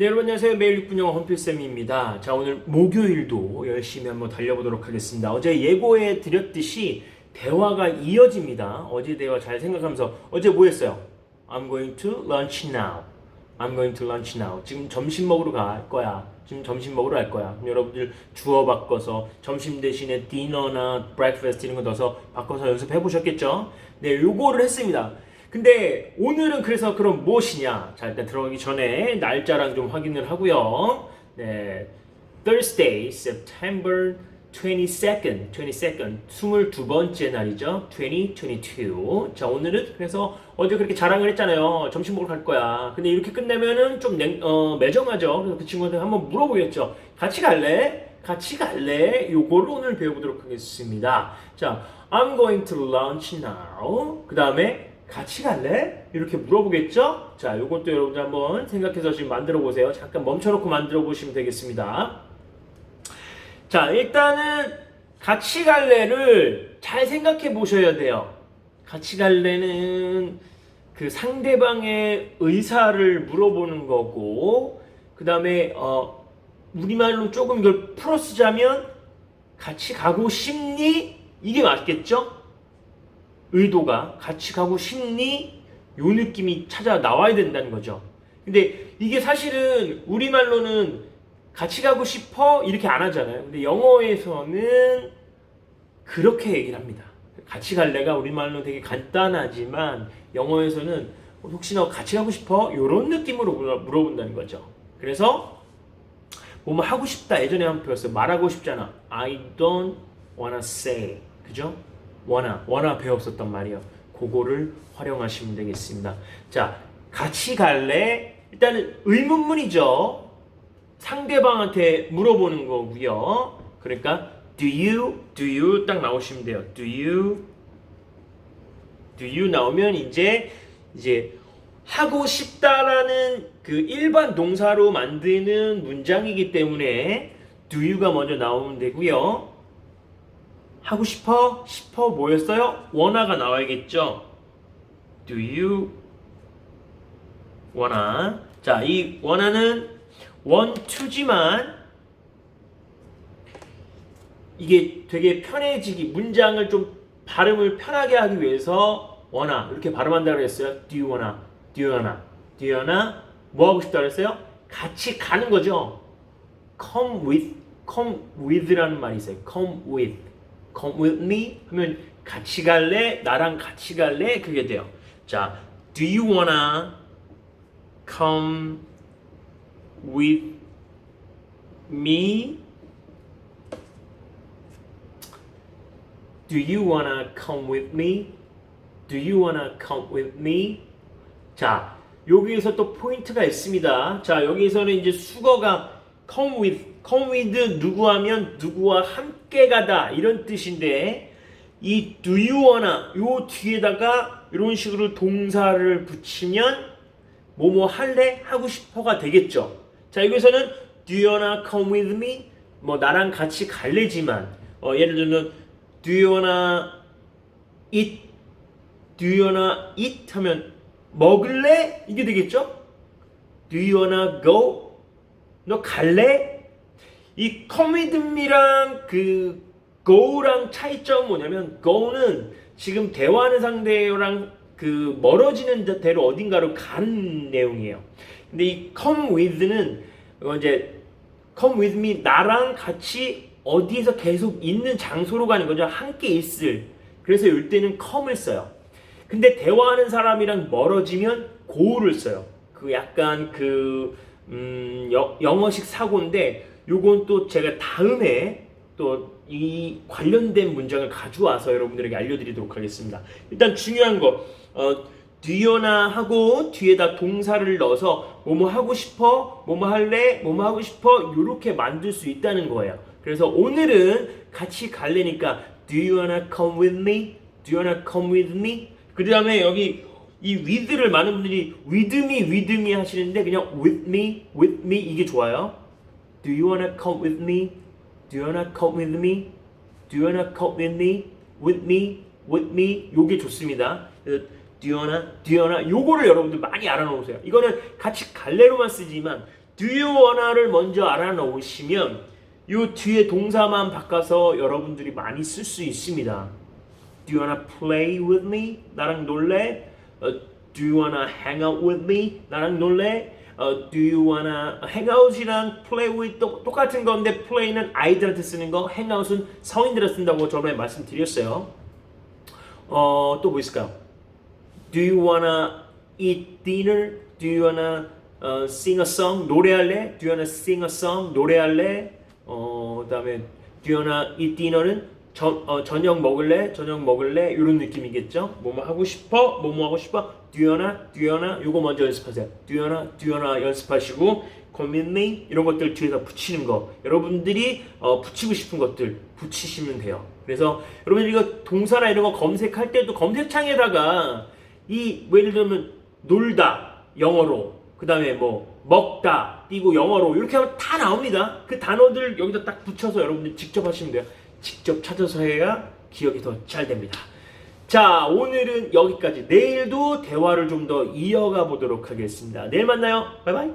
네, 여러분 안녕하세요. 매일 6분 영어 홈필쌤입니다. 자, 오늘 목요일도 열심히 한번 달려보도록 하겠습니다. 어제 예고해 드렸듯이 대화가 이어집니다. 어제 대화 잘 생각하면서 어제 뭐 했어요? I'm going to lunch now. I'm going to lunch now. 지금 점심 먹으러 갈 거야. 지금 점심 먹으러 갈 거야. 여러분들 주어 바꿔서 점심 대신에 디너나 breakfast 이런 거 넣어서 바꿔서 연습해 보셨겠죠? 네, 요거를 했습니다. 근데 오늘은 그래서 그럼 무엇이냐? 자, 일단 들어가기 전에 날짜랑 좀 확인을 하고요. 네. Thursday, September 22nd, 22nd, 22번째 날이죠. 2022. 자, 오늘은 그래서 어제 그렇게 자랑을 했잖아요. 점심 먹으러 갈 거야. 근데 이렇게 끝내면은 좀 냉, 어, 매정하죠. 그래서 그 친구한테 한번 물어보겠죠. 같이 갈래? 같이 갈래? 요거를 오늘 배워보도록 하겠습니다. 자, I'm going to lunch now. 그 다음에 같이 갈래? 이렇게 물어보겠죠? 자, 요것도 여러분들 한번 생각해서 지금 만들어 보세요. 잠깐 멈춰놓고 만들어 보시면 되겠습니다. 자, 일단은 같이 갈래를 잘 생각해 보셔야 돼요. 같이 갈래는 그 상대방의 의사를 물어보는 거고, 그 다음에, 어, 우리말로 조금 이걸 풀어 쓰자면, 같이 가고 싶니? 이게 맞겠죠? 의도가 같이 가고 싶니? 요 느낌이 찾아 나와야 된다는 거죠. 근데 이게 사실은 우리말로는 같이 가고 싶어 이렇게 안 하잖아요. 근데 영어에서는 그렇게 얘기를 합니다. 같이 갈래가 우리말로 되게 간단하지만 영어에서는 혹시 너 같이 가고 싶어? 이런 느낌으로 물어- 물어본다는 거죠. 그래서 뭐뭐 하고 싶다 예전에 한번 배웠어요. 말하고 싶잖아. I don't wanna say. 그죠? Wanna, wanna 배웠었단 말이에요. 그거를 활용하시면 되겠습니다. 자, 같이 갈래? 일단은 의문문이죠. 상대방한테 물어보는 거고요. 그러니까 do you, do you 딱 나오시면 돼요. do you, do you 나오면 이제 이제 하고 싶다라는 그 일반 동사로 만드는 문장이기 때문에 do you가 먼저 나오면 되고요. 하고 싶어? 싶어 뭐였어요? 원화가 나와야겠죠. Do you wanna? 자, 이 want to지만 이게 되게 편해지기 문장을 좀 발음을 편하게 하기 위해서 wanna 이렇게 발음한다고 그랬어요. Do you wanna? Do you wanna? Do you wanna? 뭐 하고 싶다 그랬어요? 같이 가는 거죠. Come with, come with라는 말이 있어요. Come with. Come with me 하면 같이 갈래? 나랑 같이 갈래? 그게 돼요. 자, do you wanna come with me? Do you wanna come with me? Do you wanna come with me? 자, 여기에서 또 포인트가 있습니다. 자, 여기에서는 이제 수거가 come with, come with 누구 하면 누구와 함께 가다 이런 뜻인데 이 do you wanna 요 뒤에다가 이런 식으로 동사를 붙이면 뭐뭐 할래 하고 싶어가 되겠죠. 자, 여기서는 do you wanna come with me? 뭐 나랑 같이 갈래지만 어, 예를 들면 do you wanna eat? do you wanna eat 하면 먹을래? 이게 되겠죠? do you wanna go? 너 갈래? 이 me랑 그 go랑 차이점은 뭐냐면 go는 지금 대화하는 상대랑 그 멀어지는 대로 어딘가로 가는 내용이에요. 근데 이 come with는 이거 이제 come with me 나랑 같이 어디에서 계속 있는 장소로 가는 거죠. 함께 있을. 그래서 이때는 come을 써요. 근데 대화하는 사람이랑 멀어지면 go를 써요. 그 약간 그 음, 여- 영어식 사고인데 요건 또 제가 다음에 또 이 관련된 문장을 가져와서 여러분들에게 알려드리도록 하겠습니다. 일단 중요한 거 어, 뒤어나 하고 뒤에다 동사를 넣어서 뭐뭐 하고 싶어, 뭐뭐 할래, 뭐뭐 하고 싶어 이렇게 만들 수 있다는 거예요. 그래서 오늘은 같이 갈래니까 Do you wanna come with me? Do you wanna come with me? 그 다음에 여기 이 with를 많은 분들이 with me, with me 하시는데 그냥 with me, with me 이게 좋아요. Do you wanna come with me? Do you wanna come with me? Do you wanna come with me? With me? With me? 요게 좋습니다. Do you wanna? Do you wanna? 요거를 여러분들 많이 알아놓으세요. 이거는 같이 갈래로만 쓰지만 do you wanna를 먼저 알아놓으시면 이 뒤에 동사만 바꿔서 여러분들이 많이 쓸 수 있습니다. Do you wanna play with me? 나랑 놀래? 어, do you wanna hang out with me? 나랑 놀래? 어, do you wanna hang out이랑 play with 똑- 똑같은 건데 play는 아이들한테 쓰는 거, hang out은 성인들한테 쓴다고 저번에 말씀드렸어요. 어, 또 뭐 있을까요? Do you wanna eat dinner? Do you wanna 어, sing a song? 노래할래? Do you wanna sing a song? 노래할래? 어, 그다음에 Do you wanna eat dinner는 저, 어, 저녁 먹을래? 저녁 먹을래? 이런 느낌이겠죠? 뭐뭐 하고 싶어? 뭐뭐 하고 싶어? You wanna? 요거 먼저 연습하세요. You wanna? 연습하시고 고민니 이런 것들 뒤에다 붙이는 거 여러분들이 어, 붙이고 싶은 것들 붙이시면 돼요. 그래서 여러분들이 이거 동사나 이런 거 검색할 때도 검색창에다가 이 뭐 예를 들면 놀다 영어로 그 다음에 뭐 먹다 띄고 영어로 이렇게 하면 다 나옵니다. 그 단어들 여기다 딱 붙여서 여러분들 직접 하시면 돼요. 직접 찾아서 해야 기억이 더 잘 됩니다. 자 오늘은 여기까지 내일도 대화를 좀 더 이어가 보도록 하겠습니다. 내일 만나요. 바이바이.